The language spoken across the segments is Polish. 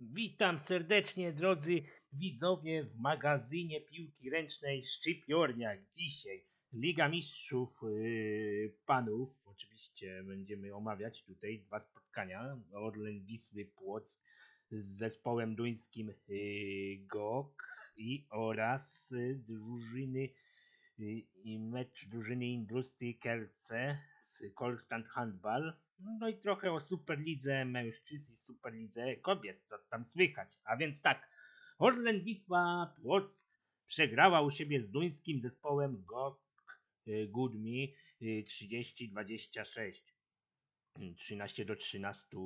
Witam serdecznie, drodzy widzowie, w magazynie piłki ręcznej Szczypiorniak. Dzisiaj Liga Mistrzów yy, Panów. Oczywiście będziemy omawiać tutaj dwa spotkania. Orlen Wisły Płock z zespołem duńskim yy, GOK i oraz drużyny yy, i mecz drużyny Industrii Kielce z Kolstant Handball. No i trochę o Superlidze mężczyzn i Superlidze kobiet, co tam słychać. A więc tak, Orlen Wisła Płock przegrała u siebie z duńskim zespołem GOK Gudmi y, 30-26. 13 do 13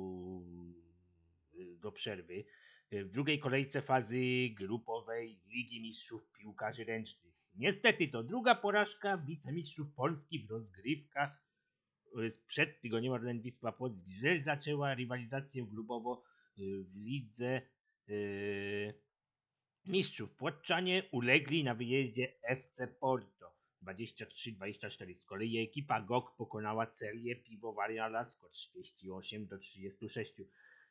y, do przerwy. Y, W drugiej kolejce fazy grupowej Ligi Mistrzów Piłkarzy Ręcznych. Niestety to druga porażka wicemistrzów Polski w rozgrywkach sprzed tygodnia Orlen Wisła Płock źle zaczęła rywalizację grupową y, w lidze y, mistrzów. Płotczanie ulegli na wyjeździe FC Porto 23-24. Z kolei ekipa GOK pokonała Celię Piwowaria Lasko 38 do 36.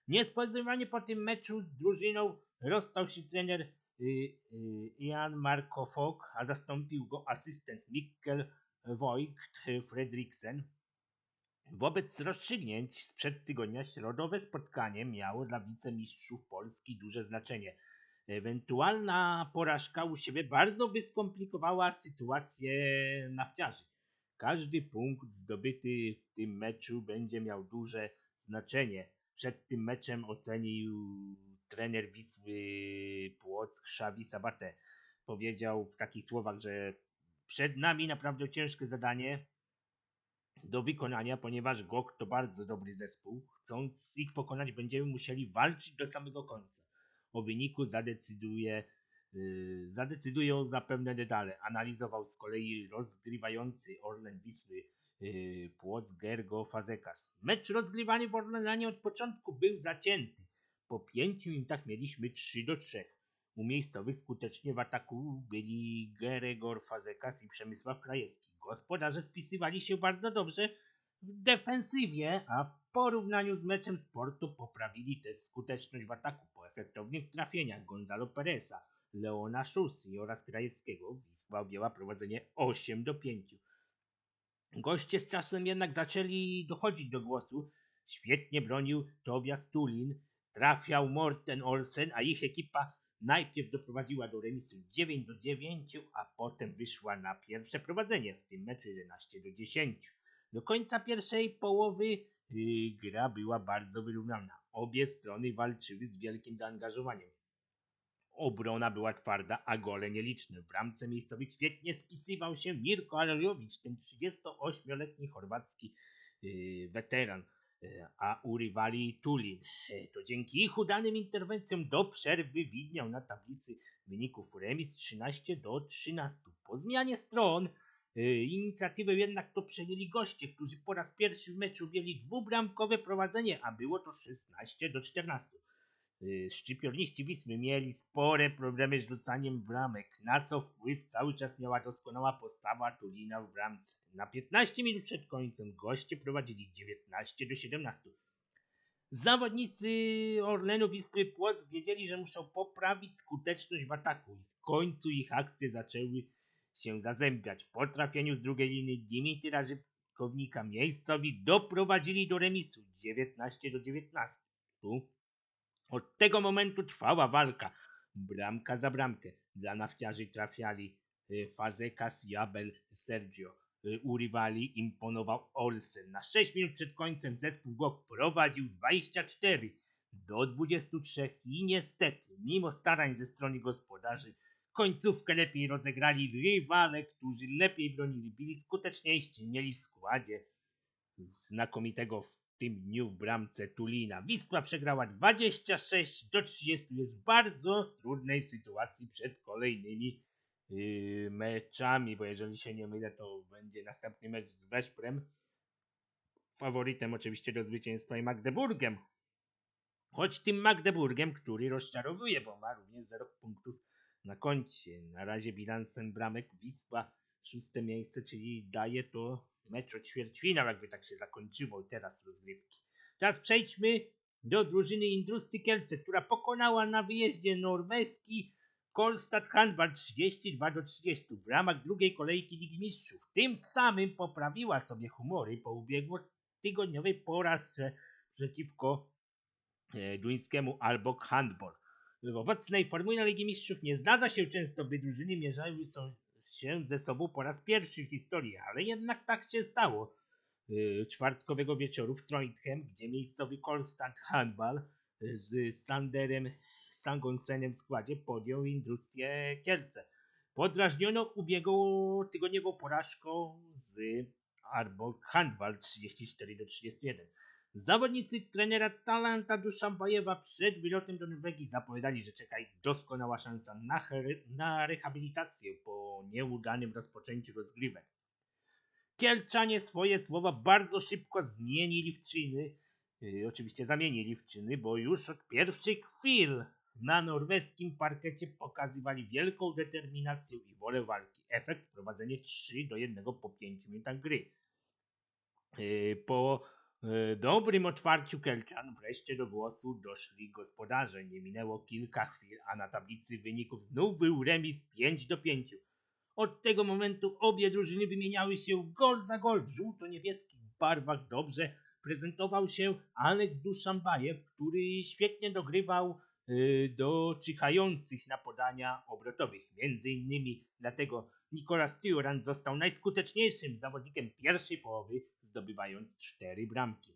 Niespodziewanie po tym meczu z drużyną rozstał się trener y, y, Jan Marko Fogg, a zastąpił go asystent Mikkel Voigt Fredriksen. Wobec rozstrzygnięć sprzed tygodnia środowe spotkanie miało dla wicemistrzów Polski duże znaczenie. Ewentualna porażka u siebie bardzo by skomplikowała sytuację nafciarzy. Każdy punkt zdobyty w tym meczu będzie miał duże znaczenie. Przed tym meczem ocenił trener Wisły Płock Xavi Sabate. Powiedział w takich słowach, że przed nami naprawdę ciężkie zadanie, do wykonania, ponieważ GOK to bardzo dobry zespół. Chcąc ich pokonać, będziemy musieli walczyć do samego końca. O wyniku zadecyduje, yy, zadecydują zapewne detale. Analizował z kolei rozgrywający Orlen Wisły yy, Płock Gergo Fazekas. Mecz rozgrywany w Orlenie od początku był zacięty. Po pięciu minutach mieliśmy 3 do 3. U miejscowych skutecznie w ataku byli Geregor Fazekas i Przemysław Krajewski. Gospodarze spisywali się bardzo dobrze w defensywie, a w porównaniu z meczem sportu poprawili też skuteczność w ataku po efektownych trafieniach Gonzalo Pereza, Leona Szusy oraz Krajewskiego. Wisła objęła prowadzenie 8 do 5. Goście z czasem jednak zaczęli dochodzić do głosu. Świetnie bronił Tobias Tulin, trafiał Morten Olsen, a ich ekipa najpierw doprowadziła do remisu 9 do 9, a potem wyszła na pierwsze prowadzenie, w tym meczu 11 do 10. Do końca pierwszej połowy yy, gra była bardzo wyrównana. Obie strony walczyły z wielkim zaangażowaniem. Obrona była twarda, a gole nieliczne. W bramce miejscowych świetnie spisywał się Mirko Alojowicz, ten 38-letni chorwacki yy, weteran a u rywali Tulin. E, To dzięki ich udanym interwencjom do przerwy widniał na tablicy wyników remis 13 do 13. Po zmianie stron e, inicjatywę jednak to przejęli goście, którzy po raz pierwszy w meczu mieli dwubramkowe prowadzenie, a było to 16 do 14. E, Szczypiorniści Wisły mieli spore problemy z rzucaniem bramek, na co wpływ cały czas miała doskonała postawa Tulina w bramce. Na 15 minut przed końcem goście prowadzili 19 do 17. Zawodnicy Orlenu Wisły Płock wiedzieli, że muszą poprawić skuteczność w ataku i w końcu ich akcje zaczęły się zazębiać. Po trafieniu z drugiej linii Dimitra Żybkownika miejscowi doprowadzili do remisu 19 do 19. Od tego momentu trwała walka. Bramka za bramkę. Dla nafciarzy trafiali y, Fazekas, Jabel, Sergio. Y, U rywali imponował Olsen. Na 6 minut przed końcem zespół GOK prowadził 24 do 23 i niestety, mimo starań ze strony gospodarzy, końcówkę lepiej rozegrali rywale, którzy lepiej bronili, byli skuteczniejsi, mieli w składzie znakomitego tym dniu w bramce Tulina. Wisła przegrała 26 do 30. Jest w bardzo trudnej sytuacji przed kolejnymi yy, meczami, bo jeżeli się nie mylę, to będzie następny mecz z Weszprem. Faworytem oczywiście do zwycięstwa i Magdeburgiem. Choć tym Magdeburgiem, który rozczarowuje, bo ma również 0 punktów na koncie. Na razie bilansem bramek Wisła szóste miejsce, czyli daje to mecz o ćwierćfinał, jakby tak się zakończyło teraz rozgrywki. Teraz przejdźmy do drużyny Indrusty Kielce, która pokonała na wyjeździe norweski Kolstad Handball 32 do 30 w ramach drugiej kolejki Ligi Mistrzów. Tym samym poprawiła sobie humory po ubiegłotygodniowej porażce przeciwko e, duńskiemu Albok Handball. W obecnej formule Ligi Mistrzów nie zdarza się często, by drużyny mierzały są się ze sobą po raz pierwszy w historii, ale jednak tak się stało. Yy, czwartkowego wieczoru w Trondheim, gdzie miejscowy Kolstad Handball yy, z Sanderem Sangonsenem w składzie podjął Industrię Kielce. Podrażniono ubiegłotygodniową porażką z Arbok Handball 34 do 31. Zawodnicy trenera Talanta Duszambajewa przed wylotem do Norwegii zapowiadali, że czeka ich doskonała szansa na, na rehabilitację po nieudanym rozpoczęciu rozgrywek. Kielczanie swoje słowa bardzo szybko zmienili w czyny, yy, oczywiście zamienili w czyny, bo już od pierwszych chwil na norweskim parkecie pokazywali wielką determinację i wolę walki. Efekt prowadzenie 3 do 1 po 5 minutach gry. Yy, po dobrym otwarciu Kelczan wreszcie do głosu doszli gospodarze. Nie minęło kilka chwil, a na tablicy wyników znów był remis 5 do 5. Od tego momentu obie drużyny wymieniały się gol za gol w żółto-niebieskich barwach. Dobrze prezentował się Aleks Duszambajew, który świetnie dogrywał y, do czyhających na podania obrotowych. Między innymi dlatego Nikolas Turan został najskuteczniejszym zawodnikiem pierwszej połowy, zdobywając cztery bramki.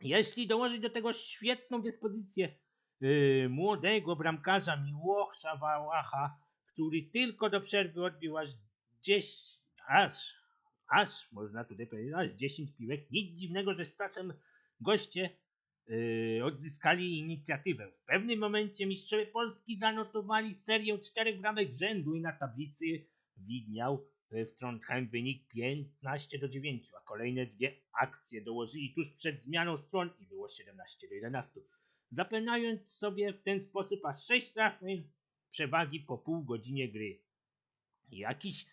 Jeśli dołożyć do tego świetną dyspozycję yy, młodego bramkarza Miłosza Wałacha, który tylko do przerwy odbił aż 10, aż, aż można tutaj powiedzieć, aż 10 piłek, nic dziwnego, że z czasem goście yy, odzyskali inicjatywę. W pewnym momencie mistrzowie Polski zanotowali serię czterech bramek rzędu i na tablicy widniał e, w Trondheim wynik 15 do 9, a kolejne dwie akcje dołożyli tuż przed zmianą stron i było 17 do 11. Zapewniając sobie w ten sposób aż 6 trafień przewagi po pół godzinie gry. Jakiś,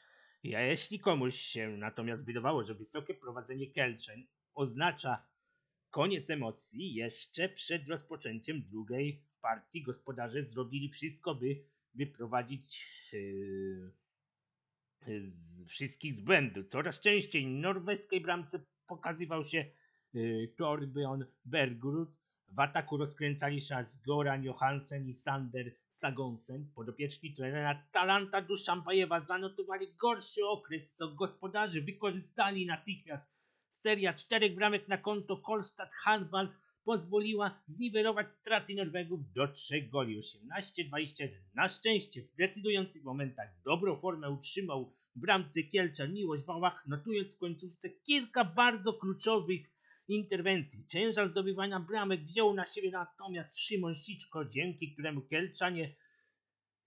jeśli komuś się natomiast wydawało, że wysokie prowadzenie Kelczen oznacza koniec emocji, jeszcze przed rozpoczęciem drugiej partii gospodarze zrobili wszystko, by wyprowadzić yy, z wszystkich z błędu. Coraz częściej norweskiej bramce pokazywał się y, Torbjörn Bergrud. W ataku rozkręcali się Goran Johansen i Sander Sagonsen. Podopieczni trenera Talanta Duszampajewa zanotowali gorszy okres, co gospodarze wykorzystali natychmiast. Seria czterech bramek na konto Kolstad Handball pozwoliła zniwelować straty Norwegów do trzech goli 18-21. Na szczęście w decydujących momentach dobrą formę utrzymał bramce Kielcza Miłość Wałach, notując w końcówce kilka bardzo kluczowych interwencji. Ciężar zdobywania bramek wziął na siebie natomiast Szymon Siczko, dzięki któremu Kielczanie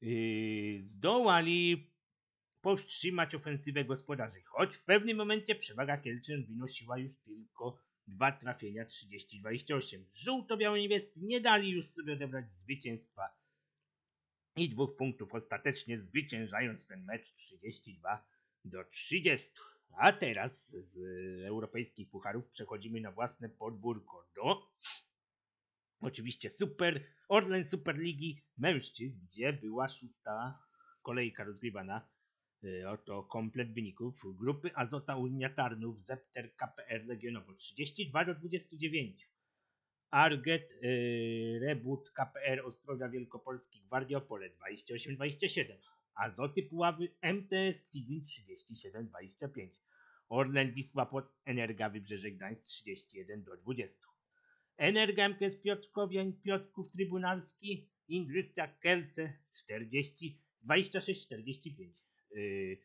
yy, zdołali powstrzymać ofensywę gospodarzy. Choć w pewnym momencie przewaga Kielczyn wynosiła już tylko dwa trafienia 30-28. Żółto-biało-niebiescy nie dali już sobie odebrać zwycięstwa i dwóch punktów, ostatecznie zwyciężając ten mecz 32 do 30. A teraz z europejskich pucharów przechodzimy na własne podwórko do oczywiście Super Orlen Superligi Mężczyzn, gdzie była szósta kolejka rozgrywana. Y, oto komplet wyników. Grupy Azota Unia Tarnów, Zepter KPR Legionowo 32 do 29. Arget, yy, Rebut, KPR Ostrowia Wielkopolski, Gwardiopole 28-27, Azoty Puławy, MTS Kwizyn 37-25, Orlen Wisła Płock, Energa Wybrzeże Gdańsk 31 do 20. Energa MKS Piotrkowiań, Piotrków Trybunalski, Industria Kelce 40, 26-45. Yy,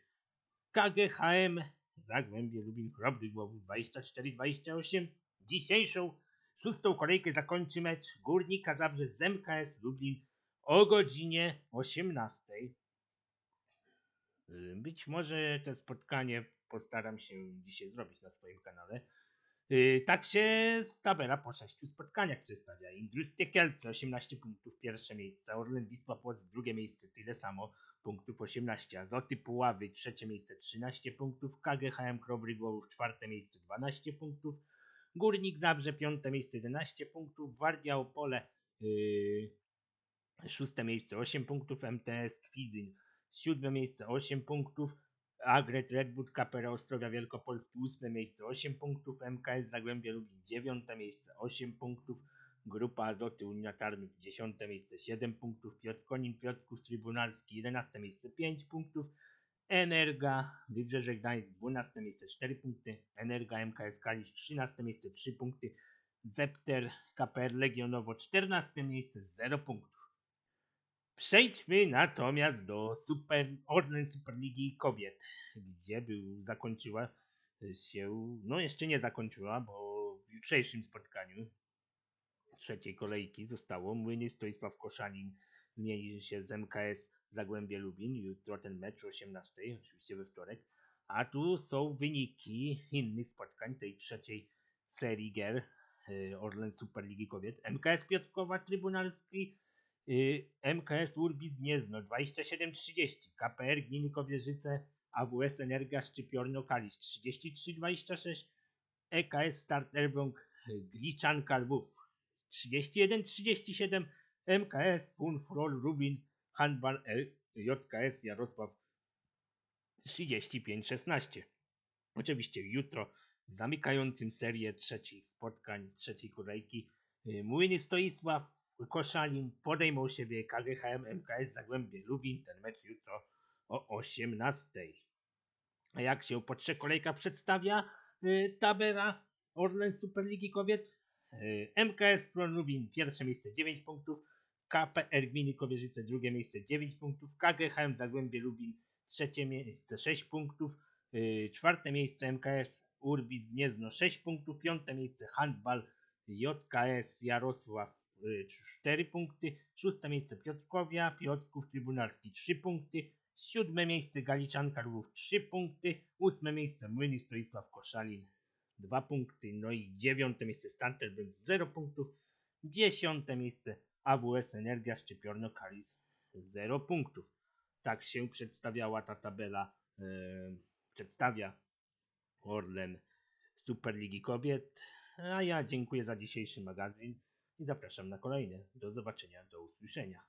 KGHM Zagłębie Lubin Chrobry Głowów 24-28. Dzisiejszą Szóstą kolejkę zakończy mecz Górnika Zabrze z MKS Lublin o godzinie 18. Y, być może to spotkanie postaram się dzisiaj zrobić na swoim kanale. Y, tak się tabela po sześciu spotkaniach przedstawia. Industrie Kielce 18 punktów, pierwsze miejsce. Orlen Wisła Płock drugie miejsce, tyle samo punktów 18. Azoty Puławy trzecie miejsce 13 punktów. KGHM Krobry Głowów czwarte miejsce 12 punktów. Górnik Zabrze piąte miejsce 11 punktów, Gwardia Opole yy, szóste miejsce 8 punktów, MTS Kwizyn siódme miejsce 8 punktów, Agret Redwood Kapera Ostrowia Wielkopolski ósme miejsce 8 punktów, MKS Zagłębie Lubin dziewiąte miejsce 8 punktów, Grupa Azoty Unia Tarnów dziesiąte miejsce 7 punktów, Piotr Konin Piotrków Trybunalski 11 miejsce 5 punktów, Energa Wybrzeże Gdańsk 12 miejsce 4 punkty, Energa MKS Kalisz 13 miejsce 3 punkty, Zepter KPR Legionowo 14 miejsce 0 punktów. Przejdźmy natomiast do Super Orlen Superligi Kobiet, gdzie był, zakończyła się, no jeszcze nie zakończyła, bo w jutrzejszym spotkaniu trzeciej kolejki zostało Młyny Stoisław Koszalin zmieni się z MKS Zagłębie Lubin, jutro ten mecz o 18, oczywiście we wtorek, a tu są wyniki innych spotkań tej trzeciej serii gier y, Orlen Superligi Kobiet. MKS Piotrkowa Trybunalski MKS Urbis Gniezno 2730, KPR Gminy Kowierzyce, AWS Energia Szczypiorno Kalisz. 3326, EKS Start Elbląg Gliczanka Lwów. 3137, MKS Funfrol Rubin Handball JKS Jarosław. 3516. Oczywiście jutro w zamykającym serię trzecich spotkań, trzeciej kolejki y, Młyny Stoisław Koszalin podejmą siebie KGHM MKS Zagłębie Lubin. Ten mecz jutro o 18. A jak się po trzech kolejkach przedstawia y, tabela Orlen Superligi Kobiet? Y, MKS Pro Lubin pierwsze miejsce 9 punktów, KPR Gminy Kowierzyce drugie miejsce 9 punktów, KGHM Zagłębie Lubin trzecie miejsce 6 punktów, y, czwarte miejsce MKS Urbis Gniezno 6 punktów, piąte miejsce Handball JKS Jarosław 4 punkty, szóste miejsce Piotrkowia, Piotrków Trybunalski 3 punkty, siódme miejsce Galiczanka Lwów 3 punkty, ósme miejsce Młyny Stoisław Koszalin 2 punkty, no i dziewiąte miejsce Stanterberg 0 punktów, dziesiąte miejsce AWS Energia Szczypiorno Kalis 0 punktów. Tak się przedstawiała ta tabela, yy, przedstawia Orlen Superligi Kobiet. A ja dziękuję za dzisiejszy magazyn i zapraszam na kolejne. Do zobaczenia, do usłyszenia.